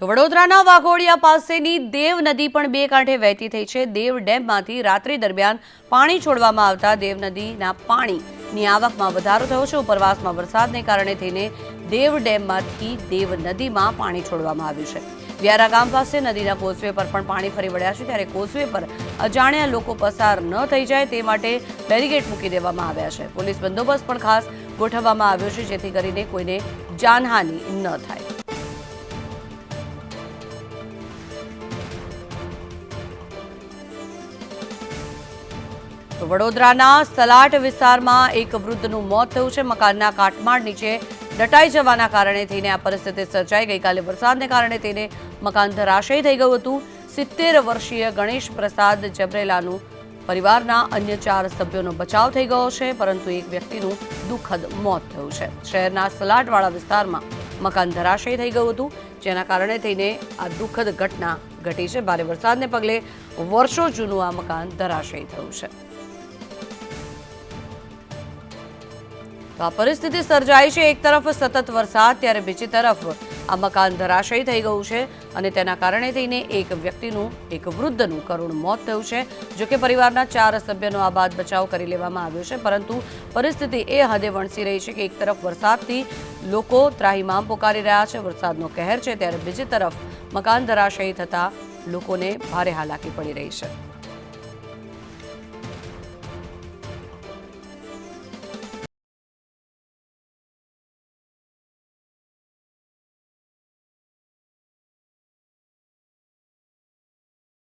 તો વડોદરાના વાઘોડિયા પાસેની દેવ નદી પણ બે કાંઠે વહેતી થઈ છે. દેવ ડેમમાંથી રાત્રિ દરમિયાન પાણી છોડવામાં આવતા દેવ નદીના પાણીની આવકમાં વધારો થયો છે. ઉપરવાસમાં વરસાદને કારણે થઈને દેવ ડેમમાંથી દેવ નદીમાં પાણી છોડવામાં આવ્યું છે. વ્યારા ગામ પાસે નદીના કોસવે પર પણ પાણી ફરી વળ્યા છે. ત્યારે કોસવે પર અજાણ્યા લોકો પસાર ન થઈ જાય તે માટે બેરીગેટ મૂકી દેવામાં આવ્યા છે. પોલીસ બંદોબસ્ત પણ ખાસ ગોઠવવામાં આવ્યો છે, જેથી કરીને કોઈને જાનહાનિ ન થાય. તો વડોદરાના સલાટ વિસ્તારમાં એક વૃદ્ધનું મોત થયું છે. મકાનના કાટમાળ નીચે દટાઈ જવાના કારણે થઈને આ પરિસ્થિતિ સર્જાઈ ગઈકાલે વરસાદને કારણે તેને મકાન ધરાશય થઈ ગયું હતું. સિત્તેર વર્ષીય ગણેશ પ્રસાદ જબરેલાનું પરિવારના અન્ય ચાર સભ્યોનો બચાવ થઈ ગયો છે, પરંતુ એક વ્યક્તિનું દુઃખદ મોત થયું છે. શહેરના સલાટવાળા વિસ્તારમાં મકાન ધરાશય થઈ ગયું હતું. જેના કારણે થઈને આ દુઃખદ ઘટના ઘટી છે. ભારે વરસાદને પગલે વર્ષો જૂનું આ મકાન ધરાશય થયું છે. તો આ પરિસ્થિતિ સર્જાઈ છે. એક તરફ સતત વરસાદ, ત્યારે બીજી તરફ આ મકાન ધરાશયી થઈ ગયું છે અને તેના કારણે થઈને એક વ્યક્તિનું, એક વૃદ્ધનું કરુણ મોત થયું છે, જો કે પરિવારના ચાર સભ્યનો આ બાદ બચાવ કરી લેવામાં આવ્યો છે. પરંતુ પરિસ્થિતિ એ હદે વણસી રહી છે કે એક તરફ વરસાદથી લોકો ત્રાહિમામ પોકારી રહ્યા છે, વરસાદનો કહેર છે, ત્યારે બીજી તરફ મકાન ધરાશયી થતા લોકોને ભારે હાલાકી પડી રહી છે.